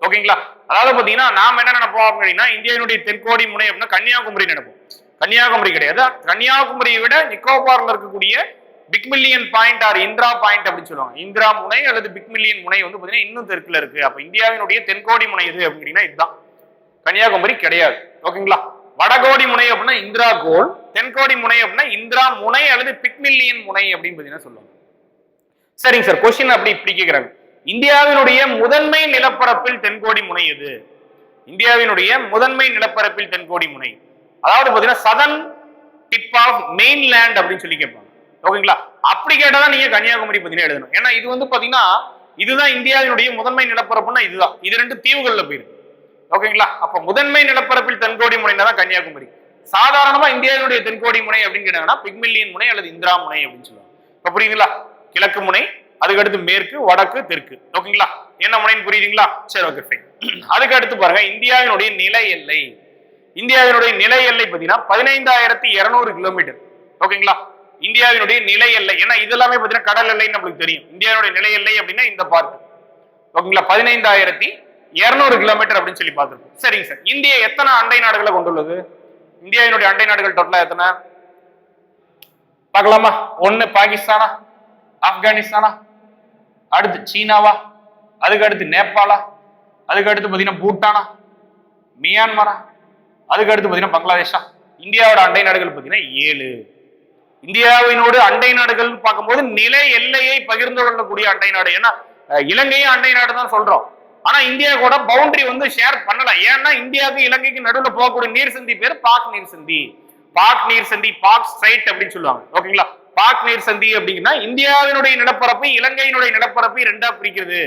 ஓகேங்களா? அதாவது பாத்தீங்கன்னா நாம என்ன நினைப்போம் அப்படின்னா இந்தியாவினுடைய தென்கோடி முனை அப்படின்னா கன்னியாகுமரி நினைப்போம். கன்னியாகுமரி கிடையாது. கன்னியாகுமரியை விட நிக்கோபார்ல இருக்கக்கூடிய Pygmalion point or Indira point அப்படின்னு சொல்லுவாங்க. இந்திரா முனை அல்லது பிக்மில்லியன் முனை வந்து பாத்தீங்கன்னா இன்னும் தெற்குல இருக்கு. அப்ப இந்தியாவினுடைய தென்கோடி முனை எது அப்படின்னா இதுதான். கன்னியாகுமரி கிடையாது. ஓகேங்களா? வடகோடி முனை அப்படின்னா இந்திரா கோல் தென்கோடி முனை அப்படின்னா இந்திரா முனை அல்லது பிக்மில்லியன் முனை அப்படின்னு பாத்தீங்கன்னா சொல்லுவாங்க. சரிங்க சார் கொஸ்டின் அப்படி இப்படி கேக்குறாங்க. இந்தியாவினுடைய முதன்மை நிலப்பரப்பில் தென்கோடி முனை எது? இந்தியாவினுடைய முதன்மை நிலப்பரப்பில் தென்கோடி முனை. அதாவது பாத்தீங்கன்னா southern tip of mainland அப்படின்னு சொல்லி கேட்பாங்க. ஓகேங்களா? அப்படி கேட்டாதான் நீங்க கன்னியாகுமரி பார்த்தீங்கன்னா எழுதணும். ஏன்னா இது வந்து பாத்தீங்கன்னா இதுதான் இந்தியாவினுடைய முதன்மை நிலப்பரப்புன்னா இதுதான். இது ரெண்டு தீவுகள்ல போயிருக்கு. ஓகேங்களா? அப்ப முதன்மை நிலப்பரப்பில் தென்கோடி முனைனா தான் கன்னியாகுமரி. சாதாரணமா இந்தியாவினுடைய தென்கோடி முனை அப்படின்னு கேட்டாங்கன்னா பிக்மில்லியன் முனை அல்லது இந்திரா முனை அப்படின்னு சொல்லுவாங்க. இப்ப புரியுதுங்களா? கிழக்கு முனை அதுக்கடுத்து மேற்கு வடக்கு தெற்கு. ஓகேங்களா? என்ன முனைன்னு புரியுதுங்களா? சரி ஓகே ஃபைன் அதுக்கு அடுத்து பாருங்க இந்தியாவினுடைய நில எல்லை இந்தியாவினுடைய நிலை எல்லை பார்த்தீங்கன்னா பதினைந்தாயிரத்தி இருநூறு கிலோமீட்டர் ஓகேங்களா? இந்தியாவினுடைய நிலை எல்லை ஏன்னா இதெல்லாமே பார்த்தீங்கன்னா கடல் எல்லைன்னு நம்மளுக்கு தெரியும். இந்தியாவுடைய நிலை எல்லை அப்படின்னா இந்த பார்ட் ஓகேங்களா? பதினைந்தாயிரத்தி இருநூறு கிலோமீட்டர் அப்படின்னு சொல்லி பார்த்துருக்கோம். சரிங்க சார் இந்தியா எத்தனை அண்டை நாடுகளை கொண்டுள்ளது? இந்தியாவினுடைய அண்டை நாடுகள் டோட்டலா எத்தனை? பார்க்கலாமா? ஒன்னு பாகிஸ்தானா? ஆப்கானிஸ்தானா? அடுத்து சீனாவா? அதுக்கு அடுத்து நேபாளா? அதுக்கு அடுத்து பார்த்தீங்கன்னா பூட்டானா? மியான்மரா? அதுக்கு அடுத்து பார்த்தீங்கன்னா பங்களாதேஷா? இந்தியாவோட அண்டை நாடுகள் பார்த்தீங்கன்னா ஏழு. இந்தியாவினோடு அண்டை நாடுகள் பார்க்கும்போது நிலை எல்லையை பகிர்ந்து கொள்ளக்கூடிய அண்டை நாடு. ஏன்னா இலங்கையும் அண்டை நாடு தான் சொல்றோம். ஆனா இந்தியா கூட பவுண்டரி வந்து ஷேர் பண்ணல. ஏன்னா இந்தியாவுக்கு இலங்கைக்கு நடுவில் போகக்கூடிய நீர் சந்தி பேர் பாக் நீர் சந்தி பாக் நீர் சந்தி பாக் ஸ்ட்ரைட் அப்படின்னு சொல்லுவாங்க. ஓகேங்களா பாக் நீர் சந்தி அப்படிங்கன்னா இந்தியாவினுடைய நிலப்பரப்பு இலங்கையினுடைய நிலப்பரப்பு ரெண்டா பிரிக்கிறது.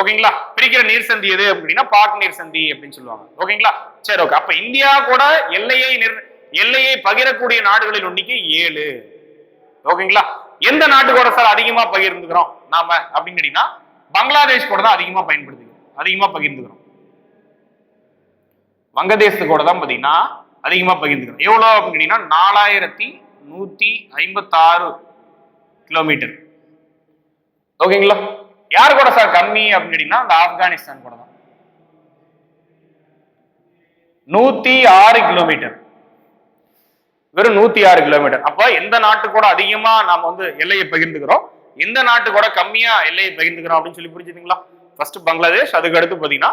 ஓகேங்களா? பிரிக்கிற நீர் சந்தி எது அப்படின்னா பாக் நீர் சந்தி அப்படின்னு சொல்லுவாங்க. ஓகேங்களா? சரி ஓகே அப்ப இந்தியா கூட எல்லையை நிர் எல்லையை பகிரக்கூடிய நாடுகளின் எண்ணிக்கை ஏழு. ஓகேங்களா? எந்த நாட்டு கூட சார் அதிகமா பகிர்ந்துக்கிறோம் நாம அப்படின்னு கேட்டீங்கன்னா பங்களாதேஷ் கூட தான் அதிகமா பயன்படுத்துகிறோம். அதிகமா பகிர்ந்துக்கிறோம். வங்கதேசத்து கூட தான் பாத்தீங்கன்னா அதிகமா பகிர்ந்துக்கிறோம். எவ்வளவு அப்படின்னு கேட்டீங்கன்னா நாலாயிரத்தி நூத்தி ஐம்பத்தாறு கிலோமீட்டர் ஓகேங்களா யார் கூட சார் கம்மி அப்படின்னு அந்த ஆப்கானிஸ்தான் கூட தான். நூத்தி ஆறு கிலோமீட்டர் வெறும் நூத்தி ஆறு கிலோமீட்டர் அப்ப எந்த நாட்டு கூட அதிகமா நாம வந்து எல்லையை பகிர்ந்துக்கிறோம்? எந்த நாட்டு கூட கம்மியா எல்லையை பகிர்ந்துக்கிறோம் அப்படின்னு சொல்லி புரிஞ்சுதுங்களா? ஃபர்ஸ்ட் பங்களாதேஷ் அதுக்கு அடுத்து பாத்தீங்கன்னா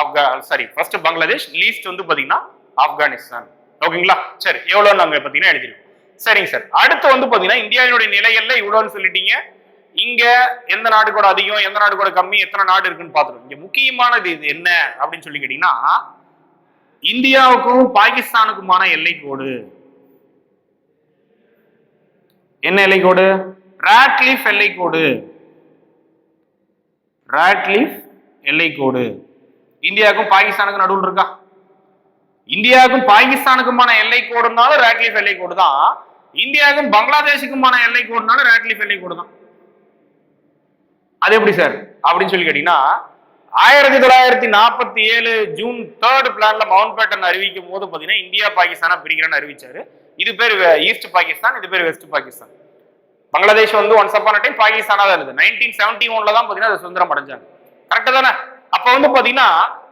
ஆப்கா சாரி ஃபர்ஸ்ட் பங்களாதேஷ் லீஸ்ட் வந்து பாத்தீங்கன்னா ஆப்கானிஸ்தான். ஓகேங்களா சரி எவ்வளவு நாங்க பாத்தீங்கன்னா எழுதிருக்கோம். சரிங்க சார். அடுத்து வந்து பாத்தீங்கன்னா இந்தியாவினுடைய நிலைகள்ல இவ்வளோன்னு சொல்லிட்டீங்க. இங்க எந்த நாடு கூட அதிகம் எந்த நாடு கூட கம்மி எத்தனை நாடு இருக்குன்னு பாத்துருக்கோம் இங்க முக்கியமானது இது என்ன அப்படின்னு சொல்லி கேட்டீங்கன்னா இந்தியாவுக்கும் பாகிஸ்தானுக்குமான எல்லை கோடு என்ன எல்லைக்கோடு? ராட்லிஃப் எல்லைக்கோடு. ராட்லிஃப் எல்லைக்கோடு. இந்தியாவுக்கும் பாகிஸ்தானுக்கும் நடுவில் இருக்கா? இந்தியாவுக்கும் பாகிஸ்தானுக்குமான எல்லை கோடுனாலும் ராட்லிஃப் எல்லை கோடு தான். இந்தியாவுக்கும் பங்களாதேஷுக்குமான எல்லை கோடுனால ராட்லிஃப் எல்லை கோடு தான் அது எப்படி சார்? அப்படின்னு சொல்லி கேட்டீங்கன்னா ஆயிரத்தி தொள்ளாயிரத்தி நாற்பத்தி ஏழு ஜூன் தேர்ட் பிளான்ல மவுண்ட் பேட்டன் அறிவிக்கும் போது பாத்தீங்கன்னா இந்தியா பாகிஸ்தானா பிரிக்கிறேன்னு அறிவிச்சாரு. இது பேர் ஈஸ்ட் பாகிஸ்தான் இது பேர் வெஸ்ட் பாகிஸ்தான் பங்களாதேஷ் வந்து ஒன்ஸ் அப்பான டைம் பாகிஸ்தானா தான் இருந்தது. நைன்டீன் செவன்டி ஒன்ல தான் பாத்தீங்கன்னா அது சுதந்திரம் அடைஞ்சாங்க. கரெக்டா தானே? அப்ப வந்து பாத்தீங்கன்னா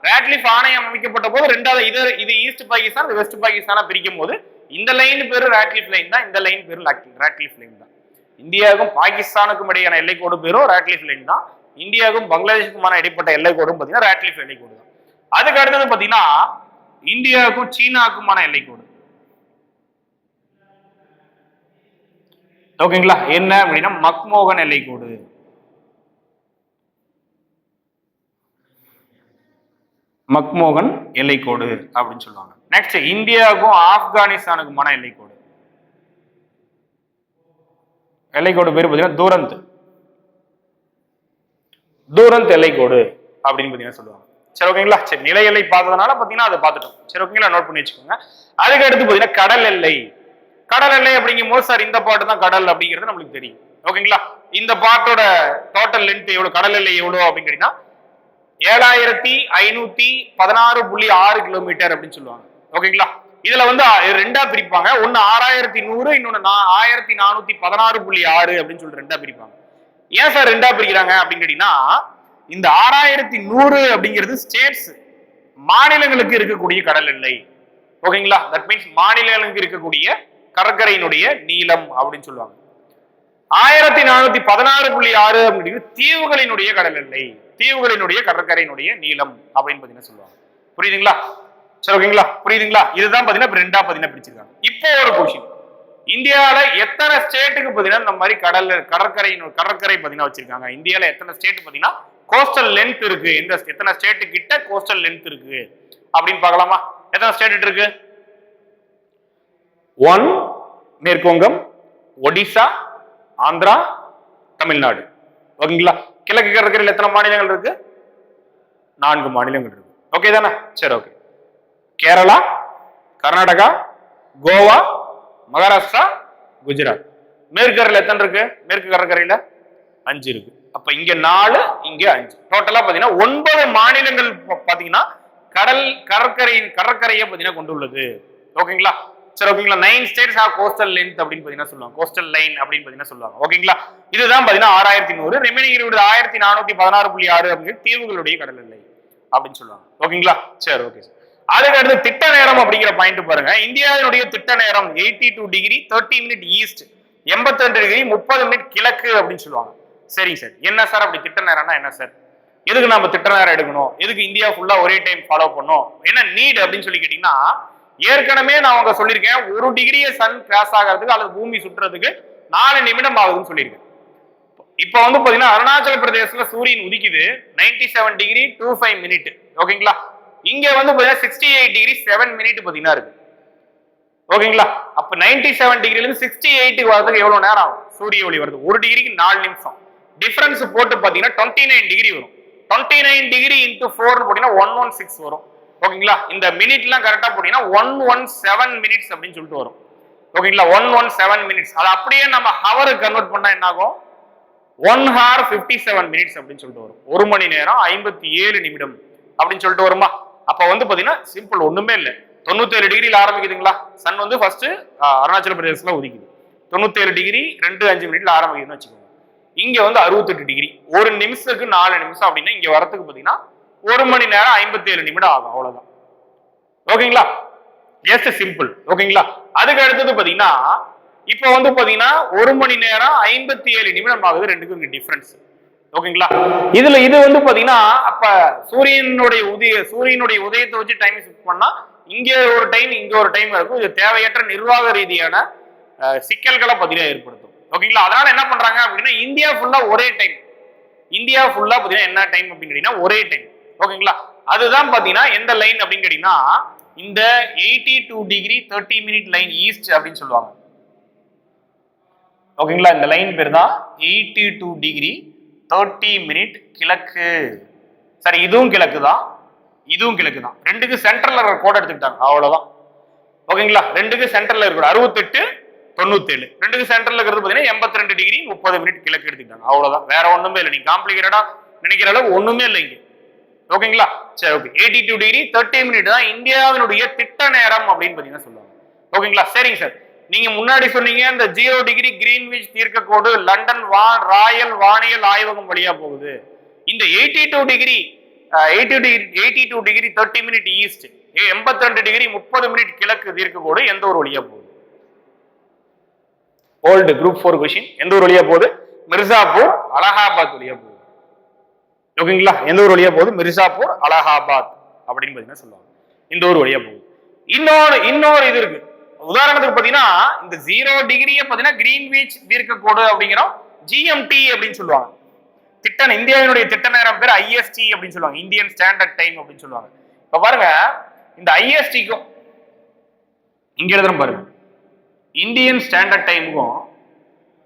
ராட்லிஃப் ஆணையம் அமைக்கப்பட்ட போது ரெண்டாவது இது இது ஈஸ்ட் பாகிஸ்தான் வெஸ்ட் பாகிஸ்தானா பிரிக்கும் போது இந்த லைன் பேரு ராட்லிஃப் லைன் தான் இந்த லைன் பேரு ராட்லிஃப் லைன் தான். இந்தியாவுக்கும் பாகிஸ்தானுக்கும் இடையான எல்லைக்கோடு பேரும் ராட்லிஃப் லைன் தான். இந்தியாவுக்கும் பங்களாதேஷுக்குமான இடைப்பட்ட எல்லைக்கோடும் பாத்தீங்கன்னா ராட்லிஃப் எல்லைக்கோடு தான். அதுக்கு அடுத்தது பாத்தீங்கன்னா இந்தியாவுக்கும் சீனாவுக்குமான எல்லைக்கோடு. ஓகேங்களா? என்ன அப்படின்னா மக்மோகன் எல்லைக்கோடு. மக்மோகன் எல்லைக்கோடு அப்படின்னு சொல்லுவாங்க. நெக்ஸ்ட் இந்தியாவுக்கும் ஆப்கானிஸ்தானுக்குமான எல்லைக்கோடு. எல்லைக்கோடு பேர் பார்த்தீங்கன்னா தூரந்த். தூரந்த் எல்லைக்கோடு அப்படின்னு பார்த்தீங்கன்னா சொல்லுவாங்க. சரி ஓகேங்களா சரி நிலை எல்லை பார்த்ததுனால பார்த்தீங்கன்னா அதை பார்த்துட்டோம். சரி ஓகேங்களா நோட் பண்ணி வச்சுக்கோங்க. அதுக்கு அடுத்து பார்த்தீங்கன்னா கடல் எல்லை. கடல் எல்லை அப்படிங்கும் போது சார் இந்த பாட்டு தான் கடல் அப்படிங்கிறது நம்மளுக்கு தெரியும். ஓகேங்களா இந்த பாட்டோட டோட்டல் லென்த் எவ்வளோ கடல் எல்லை எவ்வளோ அப்படின்னு கேட்டீங்கன்னா ஏழாயிரத்தி ஐநூத்தி பதினாறு புள்ளி ஆறு கிலோமீட்டர் அப்படின்னு சொல்லுவாங்க. ஓகேங்களா? இதுல வந்து ரெண்டா பிரிப்பாங்க. ஒன்னு ஆறாயிரத்தி நூறு இன்னொன்னு ஆயிரத்தி நானூத்தி பதினாறு புள்ளி ஆறு அப்படின்னு சொல்லிட்டு ரெண்டா பிரிப்பாங்க. ஏன் சார் ரெண்டா பிரிக்கிறாங்க அப்படின்னு கேட்டீங்கன்னா இந்த ஆறாயிரத்தி நூறு அப்படிங்கிறது ஸ்டேட்ஸ் மாநிலங்களுக்கு இருக்கக்கூடிய கடல் எல்லை. ஓகேங்களா? தட் மீன்ஸ் மாநிலங்களுக்கு இருக்கக்கூடிய கடற்கரையினுடைய நீளம் அப்படின்னு சொல்லுவாங்க. ஆயிரத்தி நானூத்தி பதினாறு புள்ளி ஆறு அப்படிங்கிறது தீவுகளினுடைய கடல் எல்லை. தீவுகளினுடைய கடற்கரையினுடைய நீளம் அப்படின்னு பாத்தீங்கன்னா சொல்லுவாங்க. புரியுதுங்களா? சரி ஓகேங்களா? புரியுதுங்களா? இதுதான் பாத்தீங்கன்னா ரெண்டா பாத்தீங்கன்னா பிரிச்சிருக்காங்க. இப்போ ஒரு கொஸ்டின் இந்தியாவில எத்தனை ஸ்டேட்டுக்கு பாத்தீங்கன்னா இந்த மாதிரி கடல் கடற்கரை கடற்கரை பாத்தீங்கன்னா வச்சிருக்காங்க. இந்தியால எத்தனை ஸ்டேட் பாத்தீங்கன்னா கோஸ்டல் லென்த் இருக்கு. எந்த எத்தனை ஸ்டேட்டு கிட்ட கோஸ்டல் லென்த் இருக்கு? அப்படின்னு பார்க்கலாமா? எத்தனை ஸ்டேட் இருக்கு? ஒன் மேற்குவங்கம் ஒடிசா ஆந்திரா தமிழ்நாடு. ஓகேங்களா? கிழக்கு கடற்கரையில் எத்தனை மாநிலங்கள் இருக்கு? நான்கு மாநிலங்கள் இருக்கு. ஓகே தானே? சரி ஓகே. கேரளா கர்நாடகா கோவா மகாராஷ்டிரா குஜராத் மேற்கு கரையில் எத்தனை இருக்கு மேற்கு கடற்கரையில் அஞ்சு இருக்கு அப்ப இங்க நாலு இங்க அஞ்சு டோட்டலா பாத்தீங்கன்னா ஒன்பது மாநிலங்கள் பாத்தீங்கன்னா கடல் கடற்கரையின் கடற்கரையை பார்த்தீங்கன்னா கொண்டுள்ளது ஓகேங்களா சரி ஓகேங்களா nine states of coastal length அப்படின்னு பார்த்தீங்கன்னா சொல்லுவாங்க கோஸ்டல் லைன் அப்படின்னு பார்த்தீங்கன்னா சொல்லுவாங்க ஓகேங்களா இதுதான் பார்த்தீங்கன்னா ஆறாயிரத்தி நூறு ரிமைனிங் இருபது ஆயிரத்தி நானூத்தி பதினாறு புள்ளி ஆறு அப்படிங்கிற தீவுகளுடைய கடல் எல்லை அப்படின்னு சொல்லுவாங்க ஓகேங்களா சரி ஓகே சார் அதுக்கு அடுத்து திட்ட நேரம் அப்படிங்கிற பாயிண்ட் பாருங்க. இந்தியாவினுடைய திட்ட நேரம் eighty two degree thirty minute east எண்பத்தி ரெண்டு டிகிரி முப்பது மினிட் கிழக்கு அப்படின்னு சொல்லுவாங்க. சரிங்க சார் என்ன சார் அப்படி திட்ட நேரம்னா என்ன சார் எதுக்கு நம்ம திட்ட நேரம் எடுக்கணும்? எதுக்கு இந்தியா ஃபுல்லா ஒரே டைம் ஃபாலோ பண்ணணும்? என்ன நீட் அப்படின்னு சொல்லி கேட்டீங்கன்னா ஏற்கனவே நான் அவங்க சொல்லியிருக்கேன் ஒரு டிகிரியை சன் கிராஸ் ஆகிறதுக்கு அல்லது பூமி சுற்றுறதுக்கு நாலு நிமிடம் ஆகுதுன்னு சொல்லியிருக்கேன். இப்போ வந்து பாத்தீங்கன்னா அருணாச்சல பிரதேசத்துல சூரியன் உதிக்குது 97 seven degree two five minute ஓகேங்களா இங்க வந்து பாத்தீங்கன்னா sixty eight degree seven minute பாத்தீங்கன்னா இருக்கு. ஓகேங்களா? அப்ப 97 செவன் டிகிரில இருந்து சிக்ஸ்டி எயிட்டுக்கு வரதுக்கு எவ்வளவு நேரம் ஆகும்? சூரிய ஒளி வருது ஒரு டிகிரிக்கு நாலு நிமிஷம். டிஃபரன்ஸ் போட்டு பாத்தீங்கன்னா டுவெண்ட்டி நைன் டிகிரி வரும். டுவெண்ட்டி நைன் டிகிரி இன்ட்டு ஃபோர்னு போட்டீங்கன்னா ஒன் ஒன் சிக்ஸ் வரும். ஓகேங்களா? இந்த மினிட்லாம் கரெக்டாக போட்டீங்கன்னா ஒன் ஒன் செவன் மினிட்ஸ் அப்படின்னு சொல்லிட்டு வரும். ஓகேங்களா? ஒன் ஒன் செவன் மினிட்ஸ் அதை அப்படியே நம்ம ஹவருக்கு கன்வெர்ட் பண்ணால் என்ன ஆகும் one hour fifty seven minutes அப்படின்னு சொல்லிட்டு வரும். ஒரு மணி நேரம் ஐம்பத்தி ஏழு நிமிடம் அப்படின்னு சொல்லிட்டு வருமா? அப்ப வந்து பாத்தீங்கன்னா சிம்பிள் ஒண்ணுமே இல்லை. தொண்ணூத்தேழு டிகிரியில் ஆரம்பிக்குதுங்களா? சன் வந்து ஃபர்ஸ்ட் அருணாச்சல பிரதேசத்துல உதிக்குது. தொண்ணூத்தேழு டிகிரி ரெண்டு அஞ்சு மினிட்ல ஆரம்பிக்குதுன்னு வச்சுக்கோங்க. இங்க வந்து அறுபத்தெட்டு டிகிரி ஒரு நிமிஷத்துக்கு நாலு நிமிஷம் அப்படின்னா இங்க வரத்துக்கு பாத்தீங்கன்னா ஒரு மணி நேரம் ஐம்பத்தி ஏழு நிமிடம் ஆகும் அவ்வளவுதான். ஓகேங்களா? ஜஸ்ட் சிம்பிள் ஓகேங்களா? அதுக்கு அடுத்தது பாத்தீங்கன்னா இப்போ வந்து பாத்தீங்கன்னா ஒரு மணி நேரம் ஐம்பத்தி ஏழு நிமிடம் ஆகுது ரெண்டுக்கும் இங்க டிஃபரன்ஸ் ஓகேங்களா? இதுல இது வந்து பாத்தீங்கன்னா அப்ப சூரியனுடைய உதய சூரியனுடைய உதயத்தை வச்சு டைம் ஷிஃப்ட் பண்ணா இங்க ஒரு டைம் இங்க ஒரு டைம் இருக்கும். இது தேவையற்ற நிர்வாக ரீதியான சிக்கல்களை பாத்தீங்கன்னா ஏற்படுத்தும். ஓகேங்களா? அதனால என்ன பண்றாங்க அப்படின்னா இந்தியா ஃபுல்லா ஒரே டைம் இந்தியா ஃபுல்லா பாத்தீங்கன்னா என்ன டைம் அப்படின்னு கேட்டீங்கன்னா ஒரே டைம் ஓகேங்களா? அதுதான் பாத்தீங்கன்னா எந்த லைன் அப்படின்னு கேட்டீங்கன்னா இந்த eighty two degree thirty minute line east அப்படின்னு சொல்லுவாங்க. ஓகேங்களா? இந்த லைன் பேர் தான் eighty two degree thirty minute கிழக்கு. சரி இதுவும் கிழக்கு தான் இதுவும் கிழக்கு தான் ரெண்டுக்கு சென்டர்ல இருக்கிற கோடை எடுத்துக்கிட்டாங்க. அவ்வளவுதான். ஓகேங்களா? ரெண்டுக்கு சென்டர்ல இருக்கிற அறுபத்தெட்டு தொண்ணூத்தேழு. ரெண்டுக்கு சென்டர்ல இருக்கிறது பாத்தீங்கன்னா எண்பத்தி ரெண்டு டிகிரி முப்பது மினிட் கிழக்கு எடுத்துக்கிட்டாங்க. அவ்வளவுதான். வேற ஒண்ணுமே இல்லை. நீங்கள் காம்ப்ளிகேட்டடா நினைக்கிற அளவு ஒண்ணுமே இல்லை இங்க. ஓகேங்களா? சரி okay eighty two degree thirty minute தான் இந்தியாவினுடைய திட்ட நேரம் அப்படின்னு பாத்தீங்கன்னா சொல்லுவாங்க. ஓகேங்களா? சரிங்க சார் நீங்க முன்னாடி சொன்னீங்க இந்த ஜீரோ டிகிரி கிரீன்விச் தீர்க்க கோடு லண்டன் வா ராயல் வானியல் ஆய்வகம் வழியா போகுது. இந்த eighty two degree eighty degree eighty two degree thirty minute east எண்பத்தி ரெண்டு டிகிரி முப்பது மினிட் கிழக்கு தீர்க்க கோடு எந்த ஒரு வழியா போகுது? ஓல்டு குரூப் ஃபோர் கொஷின் எந்த ஒரு வழியா போகுது? மிர்சாப்பூர் அலகாபாத் வழியா போகுது. ஓகேங்களா? எந்த ஒரு வழியா போகுது? மிர்சாப்பூர் அலகாபாத் அப்படின்னு பாத்தீங்கன்னா சொல்லுவாங்க. இந்த ஒரு வழியா போகுது. இன்னொரு இன்னொரு இது இருக்கு. உதாரணத்துக்கு பாத்தீங்கன்னா இந்த ஜீரோ டிகிரியை பாத்தீங்கன்னா கிரீன்விச் தீர்க்க கோடு அப்படிங்கிறோம் ஜிஎம்டி அப்படின்னு சொல்லுவாங்க. திட்ட இந்தியாவினுடைய திட்ட நேரம் பேர் ஐஎஸ்டி அப்படின்னு சொல்லுவாங்க. இந்தியன் ஸ்டாண்டர்ட் டைம் அப்படின்னு சொல்லுவாங்க. இப்ப பாருங்க இந்த ஐஎஸ்டிக்கும் இங்க எழுதுறோம் பாருங்க. இந்தியன் ஸ்டாண்டர்ட் டைமுக்கும்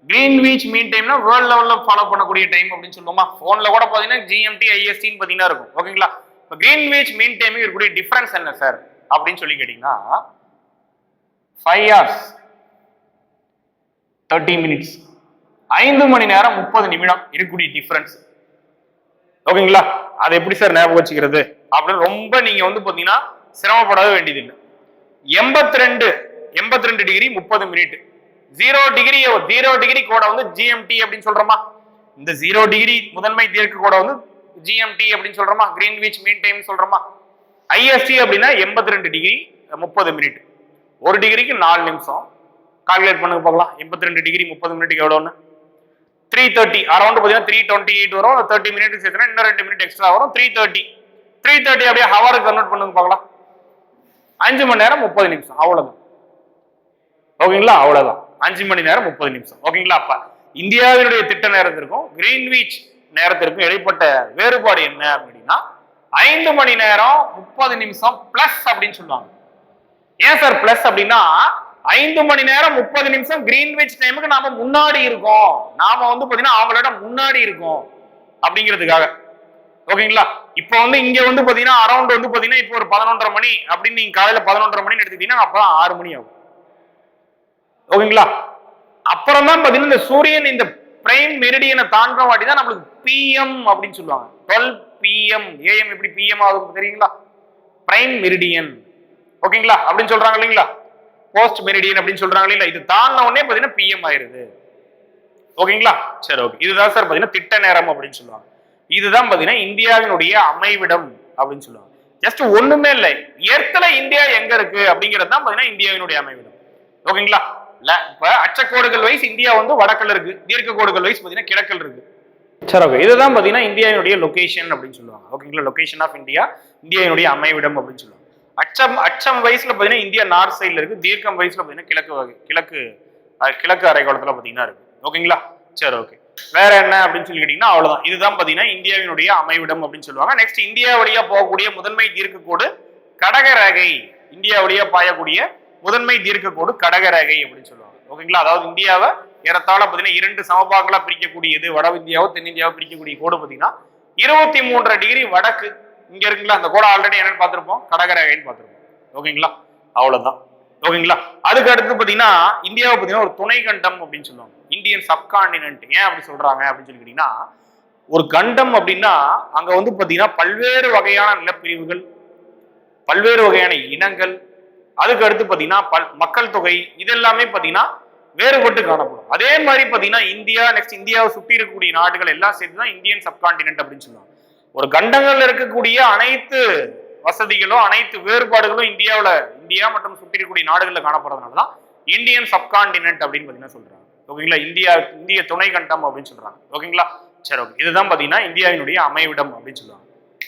கிரீன்விச் மீன் டைம்னா வேர்ல்ட் லெவல்ல ஃபாலோ பண்ணக்கூடிய டைம் அப்படின்னு சொல்லுவோமா? போன்ல கூட பாத்தீங்கன்னா ஜிஎம்டி ஐஎஸ்டின்னு பாத்தீங்கன்னா இருக்கும். ஓகேங்களா இப்போ கிரீன்விச் மீன் டைமுக்கு இருக்கக்கூடிய டிஃபரன்ஸ் என்ன சார் அப்படின்னு சொல்லி கேட்டீங்கன்னா ஃபைவ் ஹவர்ஸ் தேர்ட்டி மினிட்ஸ் ஐந்து மணி நேரம் முப்பது நிமிடம் இருக்கக்கூடிய டிஃபரன்ஸ் ஓகேங்களா அதை எப்படி சார் ஞாபகம் வச்சுக்கிறது? அப்படின்னு ரொம்ப நீங்க வந்து பாத்தீங்கன்னா சிரமப்படாத வேண்டியது இல்லை எண்பத்தி ரெண்டு எண்பத்தி ரெண்டு டிகிரி முப்பது minute zero degree zero degree கோட வந்து ஜிஎம்டி அப்படின்னு சொல்றோமா? இந்த ஜீரோ டிகிரி முதன்மை தீர்க்க கோட வந்து ஜிஎம்டி அப்படின்னு சொல்றோமா? கிரீன்விச் மீன் டைம் சொல்றோமா? ஐஎஸ்டி அப்படின்னா எண்பத்தி ரெண்டு டிகிரி முப்பது மினிட் ஒரு டிகிரிக்கு நாலு நிமிஷம். கால்குலேட் பண்ணுங்க பார்க்கலாம். எண்பத்தி ரெண்டு டிகிரி முப்பது மினிட்டுக்கு எவ்வளோன்னு த்ரீ தேர்ட்டி அரௌண்ட் பார்த்தீங்கன்னா த்ரீ டுவெண்ட்டி எயிட் வரும் தேர்ட்டி மினிட் சேர்த்துனா இன்னும் ரெண்டு மினிட் எக்ஸ்ட்ரா வரும். த்ரீ தேர்ட்டி த்ரீ தேர்ட்டி அப்படியே ஹவருக்கு கன்வெர்ட் பண்ணுங்க பார்க்கலாம். அஞ்சு மணி நேரம் முப்பது நிமிஷம். அவ்வளோதான் ஓகேங்களா? அவ்வளோதான் அஞ்சு மணி நேரம் முப்பது நிமிஷம். ஓகேங்களா? அப்போ இந்தியாவினுடைய திட்ட நேரத்திற்கும் கிரீன்விச் நேரத்திற்கும் இடைப்பட்ட வேறுபாடு என்ன அப்படின்னா ஐந்து மணி நேரம் முப்பது நிமிஷம் பிளஸ் அப்படின்னு சொல்லுவாங்க. ஏன் சார் பிளஸ் அப்படின்னா ஐந்து மணி நேரம் முப்பது நிமிஷம் கிரீன்விச் டைமுக்கு நாம முன்னாடி இருக்கோம். நாம வந்து பாத்தீங்கன்னா அவங்களோட முன்னாடி இருக்கோம் அப்படிங்கிறதுக்காக. ஓகேங்களா இப்போ வந்து இங்க வந்து பாத்தீங்கன்னா அரௌண்ட் வந்து பாத்தீங்கன்னா இப்போ ஒரு பதினொன்றரை மணி அப்படின்னு நீங்க காலையில பதினொன்றரை மணி எடுத்துக்கிட்டீங்கன்னா அப்பதான் ஆறு மணி ஆகும். ஓகேங்களா அப்புறம் தான் பாத்தீங்கன்னா இந்த சூரியன் இந்த பிரைம் மெரிடியனை தாண்டுற வாட்டி தான் நம்மளுக்கு பிஎம் அப்படின்னு சொல்லுவாங்க. டுவெல் பிஎம் ஏஎம் எப்படி பிஎம் ஆகும் தெரியுங்களா? பிரைம் மெரிடியன் ஓகேங்களா? அப்படின்னு சொல்றாங்க இல்லைங்களா? போஸ்ட் மெரிடியன் அப்படின்னு சொல்றாங்க இல்லைங்களா? இது தாண்டின உடனே பாத்தீங்கன்னா பிஎம் ஆயிருது. ஓகேங்களா? சரி ஓகே இதுதான் சார் பாத்தீங்கன்னா திட்ட நேரம் அப்படின்னு சொல்லுவாங்க. இதுதான் பாத்தீங்கன்னா இந்தியாவினுடைய அமைவிடம் அப்படின்னு சொல்லுவாங்க. ஜஸ்ட் ஒண்ணுமே இல்லை. எர்த்துல இந்தியா எங்க இருக்கு அப்படிங்கிறது தான் பாத்தீங்கன்னா இந்தியாவினுடைய அமைவிடம். ஓகேங்களா? இல்ல இப்ப அச்சக்கோடுகள் வைஸ் இந்தியா வந்து வடக்கல் இருக்கு. தீர்க்க கோடுகள் வைஸ் பாத்தீங்கன்னா கிழக்கில் இருக்கு. சரி ஓகே இதுதான் பாத்தீங்கன்னா இந்தியாவினுடைய லொகேஷன் அப்படின்னு சொல்லுவாங்க. ஓகேங்களா? லொகேஷன் ஆஃப் இந்தியா இந்தியாவினுடைய அமைவிடம் அப்படின்னு சொல்லுவாங்க. அச்சம் அச்சம் வயசுல பாத்தீங்கன்னா இந்தியா நார்த் சைடுல இருக்கு. தீர்க்கம் வயசுல பாத்தீங்கன்னா கிழக்கு கிழக்கு கிழக்கு அரைக்கோளத்துல பாத்தீங்கன்னா இருக்கு. ஓகேங்களா? சரி ஓகே. வேற என்ன அப்படின்னு சொல்லி கேட்டீங்கன்னா அவ்வளவுதான். இதுதான் பாத்தீங்கன்னா இந்தியாவினுடைய அமைவிடம் அப்படின்னு சொல்லுவாங்க. நெக்ஸ்ட் இந்தியா வழியா போகக்கூடிய முதன்மை தீர்க்கக்கோடு கடகரேகை இந்தியா வழியா பாயக்கூடிய முதன்மை தீர்க்கக்கோடு கடகரேகை அப்படின்னு சொல்லுவாங்க. ஓகேங்களா? அதாவது இந்தியாவை ஏறத்தாழ பாத்தீங்கன்னா இரண்டு சமபாகங்களா பிரிக்கக்கூடியது வட இந்தியாவோ தென்னிந்தியாவோ பிரிக்கக்கூடிய கோடு பாத்தீங்கன்னா இருபத்தி மூன்றரை டிகிரி வடக்கு இங்க இருக்குங்களா? அந்த கோடை ஆல்ரெடி என்னன்னு பார்த்துருப்போம். கடகரேகைன்னு பார்த்திருப்போம். ஓகேங்களா? அவ்வளவுதான். ஓகேங்களா? அதுக்கு அடுத்து பாத்தீங்கன்னா இந்தியாவை பாத்தீங்கன்னா ஒரு துணை கண்டம் அப்படின்னு சொல்லுவாங்க. இந்தியன் சப்கான்டினென்ட் ஏன் அப்படி சொல்றாங்க அப்படின்னு சொல்லி கேட்டிங்கன்னா ஒரு கண்டம் அப்படின்னா அங்க வந்து பாத்தீங்கன்னா பல்வேறு வகையான நிலப்பிரிவுகள் பல்வேறு வகையான இனங்கள் அதுக்கு அடுத்து பாத்தீங்கன்னா பல் மக்கள் தொகை இதெல்லாமே பாத்தீங்கன்னா வேறுபட்டு காணப்படும். அதே மாதிரி பாத்தீங்கன்னா இந்தியா நெக்ஸ்ட் இந்தியாவை சுற்றி இருக்கக்கூடிய நாடுகள் எல்லாம் சேர்த்து தான் இந்தியன் சப்கான்டினென்ட் அப்படின்னு சொல்லுவாங்க. ஒரு கண்டங்கள் இருக்கக்கூடிய அனைத்து வசதிகளும் அனைத்து வேறுபாடுகளும் இந்தியாவில் இந்தியா மற்றும் சுற்றி இருக்கக்கூடிய நாடுகளில் காணப்படுறதுனால தான் இந்தியன் சப்கான்டினென்ட் அப்படின்னு பாத்தீங்கன்னா சொல்றாங்க. ஓகேங்களா? இந்தியா இந்திய துணை கண்டம் அப்படின்னு சொல்றாங்க. ஓகேங்களா? சரி ஓகே. இதுதான் பாத்தீங்கன்னா இந்தியாவினுடைய அமைவிடம் அப்படின்னு சொல்லுவாங்க.